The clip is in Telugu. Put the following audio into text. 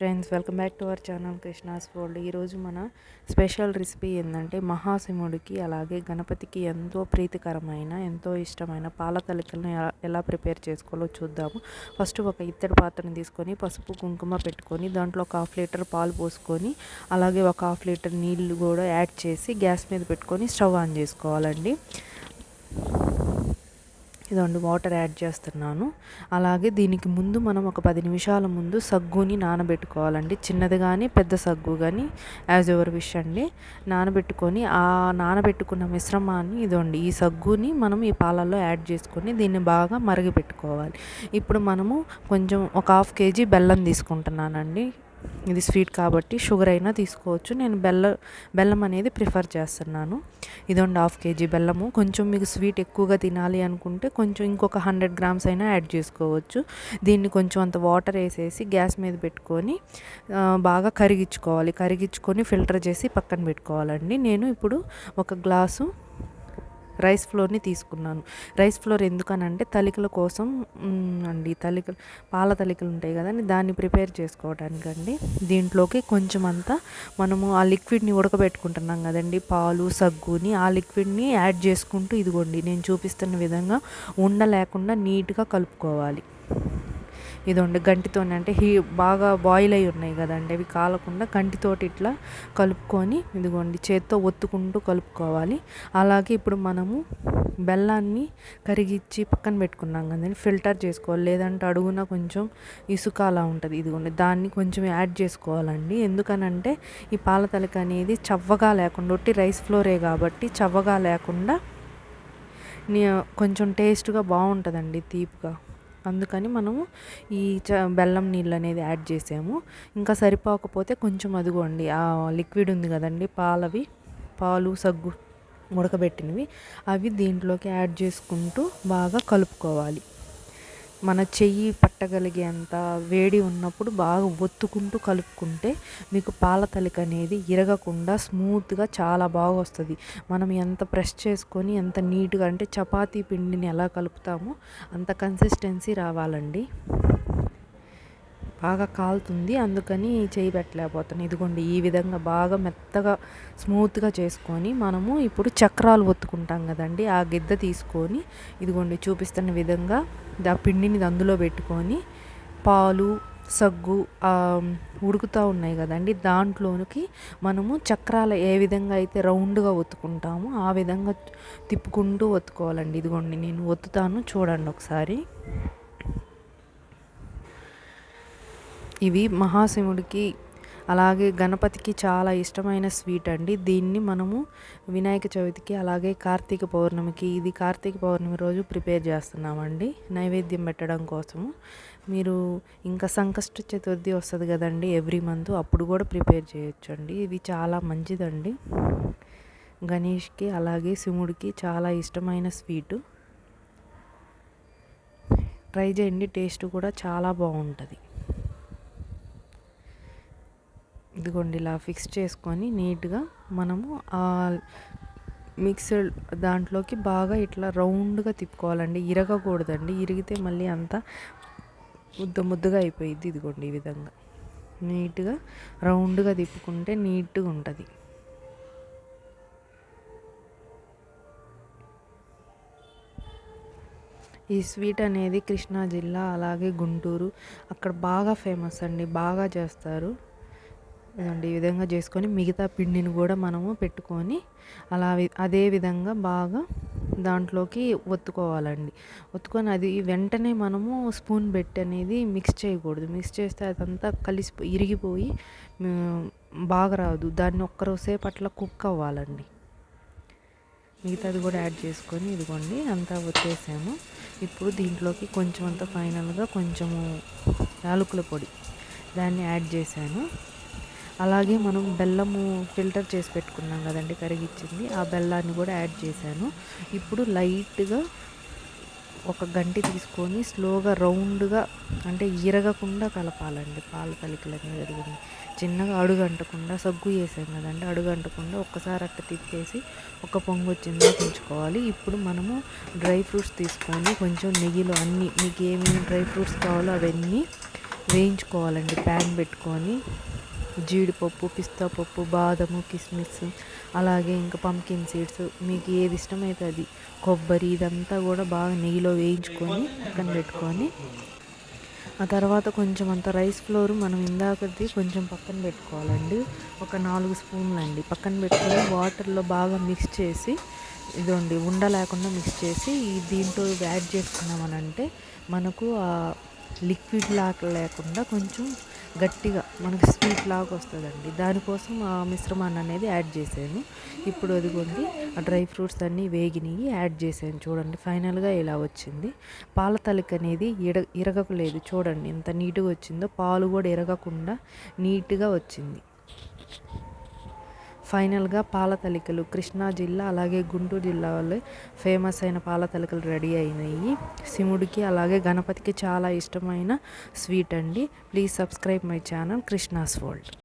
Friends welcome back to our channel Krishna's world ఈరోజు మన స్పెషల్ రెసిపీ ఏంటంటే మహాశివుడికి అలాగే గణపతికి ఎంతో ప్రీతికరమైన ఎంతో ఇష్టమైన పాల తలికలను ఎలా- ఎలా ప్రిపేర్ చేసుకోవాలో చూద్దాము. ఫస్ట్ ఒక ఇత్తడి పాత్రని తీసుకొని పసుపు కుంకుమ పెట్టుకొని దాంట్లో ఒక హాఫ్ లీటర్ పాలు పోసుకొని అలాగే ఒక హాఫ్ లీటర్ నీళ్ళు కూడా యాడ్ చేసి గ్యాస్ మీద పెట్టుకొని స్టవ్ ఆన్ చేసుకోవాలండి. ఇదండి వాటర్ యాడ్ చేస్తున్నాను. అలాగే దీనికి ముందు మనం ఒక పది నిమిషాల ముందు సగ్గుని నానబెట్టుకోవాలండి. చిన్నది కానీ పెద్ద సగ్గు కానీ యాజ్ ఎవర్ విష్ అండి. నానబెట్టుకొని ఆ నానబెట్టుకున్న మిశ్రమాన్ని ఇదండి ఈ సగ్గుని మనం ఈ పాలల్లో యాడ్ చేసుకొని దీన్ని బాగా మరగపెట్టుకోవాలి ఇప్పుడు మనము కొంచెం ఒక హాఫ్ కేజీ బెల్లం తీసుకుంటున్నానండి. ఇది స్వీట్ కాబట్టి షుగర్ అయినా తీసుకోవచ్చు. నేను బెల్లం బెల్లం అనేది ప్రిఫర్ చేస్తున్నాను. ఇదొండి హాఫ్ కేజీ బెల్లము. కొంచెం మీకు స్వీట్ ఎక్కువగా తినాలి అనుకుంటే కొంచెం ఇంకొక హండ్రెడ్ గ్రామ్స్ అయినా యాడ్ చేసుకోవచ్చు. దీన్ని కొంచెం అంత వాటర్ వేసేసి గ్యాస్ మీద పెట్టుకొని బాగా కరిగించుకోవాలి. కరిగించుకొని ఫిల్టర్ చేసి పక్కన పెట్టుకోవాలండి. నేను ఇప్పుడు ఒక గ్లాసు రైస్ ఫ్లోర్ని తీసుకున్నాను. రైస్ ఫ్లోర్ ఎందుకనంటే తలికల కోసం అండి తలికలు పాల తలికలు ఉంటాయి కదండి దాన్ని ప్రిపేర్ చేసుకోవడానికండి. దీంట్లోకి కొంచెం అంతా మనము ఆ లిక్విడ్ని ఉడకబెట్టుకుంటున్నాం కదండి. పాలు సగ్గుని ఆ లిక్విడ్ని యాడ్ చేసుకుంటూ ఇదిగోండి నేను చూపిస్తున్న విధంగా ఉండ లేకుండా నీట్గా కలుపుకోవాలి. ఇదండి గంటితోనే అంటే హీ బాగా బాయిల్ అయి ఉన్నాయి కదండి. అవి కాలకుండా గంటితోటి ఇట్లా కలుపుకొని ఇదిగోండి చేత్తో ఒత్తుకుంటూ కలుపుకోవాలి. అలాగే ఇప్పుడు మనము బెల్లాన్ని కరిగిచ్చి పక్కన పెట్టుకున్నాం కదండి. ఫిల్టర్ చేసుకోవాలి. లేదంటే అడుగున కొంచెం ఇసుక అలా ఉంటుంది. ఇదిగోండి దాన్ని కొంచెం యాడ్ చేసుకోవాలండి. ఎందుకనంటే ఈ పాల తలక అనేది చవ్వగా లేకుండా ఒట్టి రైస్ ఫ్లోరే కాబట్టి చవ్వగా లేకుండా కొంచెం టేస్ట్గా బాగుంటుందండి తీపిగా అందుకని మనము ఈ చ బెల్లం నీళ్ళు అనేది యాడ్ చేసాము. ఇంకా సరిపోకపోతే కొంచెం అదిగోండి ఆ లిక్విడ్ ఉంది కదండి పాలవి పాలు సగ్గు ఉడకబెట్టినవి అవి దీంట్లోకి యాడ్ చేసుకుంటూ బాగా కలుపుకోవాలి. మన చెయ్యి పట్టగలిగేంత వేడి ఉన్నప్పుడు బాగా ఒత్తుకుంటూ కలుపుకుంటే మీకు పాల తలిక అనేది ఇరగకుండా స్మూత్గా చాలా బాగా వస్తుంది మనం ఎంత ప్రెస్ చేసుకొని ఎంత నీట్గా అంటే చపాతీ పిండిని ఎలా కలుపుతామో అంత కన్సిస్టెన్సీ రావాలండి. బాగా కాలుతుంది. అందుకని చేయి పెట్టలేకపోతాను ఇదిగోండి ఈ విధంగా బాగా మెత్తగా స్మూత్గా చేసుకొని మనము ఇప్పుడు చక్రాలు ఒత్తుకుంటాం కదండి. ఆ గిద్ద తీసుకొని ఇదిగోండి చూపిస్తున్న విధంగా ఆ పిండిని అందులో పెట్టుకొని పాలు సగ్గు ఉడుకుతూ ఉన్నాయి కదండి. దాంట్లోనికి మనము చక్రాలు ఏ విధంగా అయితే రౌండ్గా ఒత్తుకుంటామో ఆ విధంగా తిప్పుకుంటూ ఒత్తుకోవాలండి. ఇదిగోండి నేను ఒత్తుతాను. చూడండి ఒకసారి. ఇవి మహాశివుడికి అలాగే గణపతికి చాలా ఇష్టమైన స్వీట్ అండి. దీన్ని మనము వినాయక చవితికి అలాగే కార్తీక పౌర్ణమికి ఇది కార్తీక పౌర్ణమి రోజు ప్రిపేర్ చేస్తున్నామండి. నైవేద్యం పెట్టడం కోసము. మీరు ఇంకా సంకష్ట చతుర్థి వస్తుంది కదండి ఎవ్రీ మంత్ అప్పుడు కూడా ప్రిపేర్ చేయొచ్చు అండి ఇది చాలా మంచిదండి. గణేష్కి అలాగే శివుడికి చాలా ఇష్టమైన స్వీటు. ట్రై చేయండి టేస్ట్ కూడా చాలా బాగుంటుంది. ఇదిగోండి ఇలా ఫిక్స్ చేసుకొని నీట్గా మనము ఆ మిక్సర్ దాంట్లోకి బాగా ఇట్లా రౌండ్గా తిప్పుకోవాలండి. ఇరగకూడదండి. ఇరిగితే మళ్ళీ అంతా ముద్ద ముద్దగా అయిపోయింది ఇదిగోండి ఈ విధంగా. నీట్గా రౌండ్గా తిప్పుకుంటే నీట్గా ఉంటుంది. ఈ స్వీట్ అనేది కృష్ణా జిల్లా అలాగే గుంటూరు. అక్కడ బాగా ఫేమస్ అండి. బాగా చేస్తారు. ఈ విధంగా చేసుకొని మిగతా పిండిని కూడా మనము పెట్టుకొని అలా అదే విధంగా బాగా దాంట్లోకి ఒత్తుకోవాలండి. ఒత్తుకొని అది వెంటనే మనము స్పూన్ పెట్టి అనేది మిక్స్ చేయకూడదు. మిక్స్ చేస్తే అదంతా కలిసిపోయి ఇరిగిపోయి బాగా రాదు. దాన్ని ఒక్కరోసేపు అట్లా కుక్ అవ్వాలండి. మిగతాది కూడా యాడ్ చేసుకొని ఇదిగోండి అంతా వచ్చేసాము ఇప్పుడు దీంట్లోకి కొంచెం అంతా ఫైనల్గా కొంచెము యాలకుల పొడి దాన్ని యాడ్ చేశాను. అలాగే మనం బెల్లము ఫిల్టర్ చేసి పెట్టుకున్నాం కదండి కరిగిచ్చింది. ఆ బెల్లాన్ని కూడా యాడ్ చేశాను. ఇప్పుడు లైట్గా ఒక గంటి తీసుకొని స్లోగా రౌండ్గా అంటే ఇరగకుండా కలపాలండి. పాల తలికలు అనేది చిన్నగా అడుగంటకుండా సగ్గు వేసాం కదండి అడుగంటకుండా ఒక్కసారి అట్ట తిప్పేసి ఒక పొంగు వచ్చిందా ఉంచుకోవాలి. ఇప్పుడు మనము డ్రై ఫ్రూట్స్ తీసుకొని కొంచెం నెయ్యిలో అన్నీ మీకు ఏమేమి డ్రై ఫ్రూట్స్ కావాలో అవన్నీ వేయించుకోవాలండి. ప్యాన్ పెట్టుకొని జీడిపప్పు పిస్తా పప్పు బాదము కిస్మిస్ అలాగే ఇంకా పంకిన్ సీడ్స్. మీకు ఏది ఇష్టమైతే అది. కొబ్బరి ఇదంతా కూడా బాగా నెయ్యిలో వేయించుకొని పక్కన పెట్టుకొని. ఆ తర్వాత కొంచెం అంత రైస్ ఫ్లోర్ మనం ఇందాకది కొంచెం పక్కన పెట్టుకోవాలండి. ఒక నాలుగు స్పూన్లు అండి. పక్కన పెట్టుకొని వాటర్లో బాగా మిక్స్ చేసి ఇదండి ఉండ లేకుండా మిక్స్ చేసి దీంట్లో యాడ్ చేసుకున్నామనంటే మనకు ఆ లిక్విడ్ లాగా లేకుండా కొంచెం గట్టిగా మనకి స్వీట్ లాగా వస్తుందండి. దానికోసం ఆ మిశ్రమాన్ని అనేది యాడ్ చేశాను. ఇప్పుడు అదిగోండి ఆ డ్రై ఫ్రూట్స్ అన్నీ వేగినవి యాడ్ చేశాను చూడండి. ఫైనల్గా ఇలా వచ్చింది. పాల తలిక అనేది ఇర ఇరగలేదు చూడండి. ఎంత నీట్గా వచ్చిందో పాలు కూడా ఇరగకుండా నీట్గా వచ్చింది. ఫైనల్గా పాల తలికలు కృష్ణా జిల్లా అలాగే గుంటూరు జిల్లాలో ఫేమస్ అయిన పాల తలికలు రెడీ అయినాయి. శివుడికి అలాగే గణపతికి చాలా ఇష్టమైన స్వీట్ అండి. Please subscribe my channel Krishna's world.